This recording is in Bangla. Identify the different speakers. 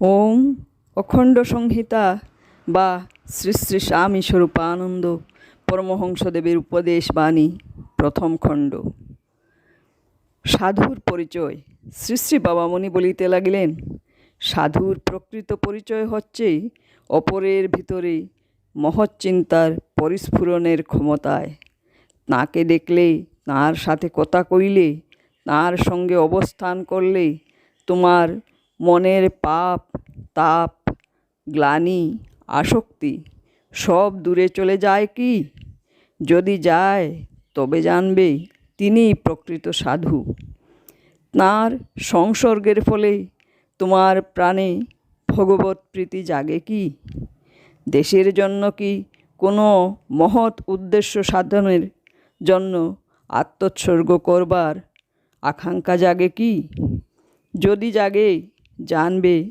Speaker 1: ওম অখণ্ড সংহিতা বা শ্রী শ্রী স্বামী স্বরূপানন্দ পরমহংসদেবের উপদেশ বাণী, প্রথম খণ্ড। সাধুর পরিচয়। শ্রী শ্রী বাবামণি বলিতে লাগিলেন, সাধুর প্রকৃত পরিচয় হচ্ছে অপরের ভিতরে মহৎ চিন্তার পরিস্ফুরণের ক্ষমতায়। তাঁকে দেখলে, তাঁর সাথে কথা কইলে, তাঁর সঙ্গে অবস্থান করলে তোমার মনের পাপ তাপ, গ্লানি, আসক্তি সব দূরে চলে যায় কি? যদি যায়, তবে জানবে তিনিই প্রকৃত সাধু। তাঁর সংসর্গের ফলে তোমার প্রাণে ভগবত প্রীতি জাগে কি? দেশের জন্য কি কোনো মহৎ উদ্দেশ্য সাধনের জন্য আত্মোৎসর্গ করবার আকাঙ্ক্ষা জাগে কি? যদি জাগে, জানবে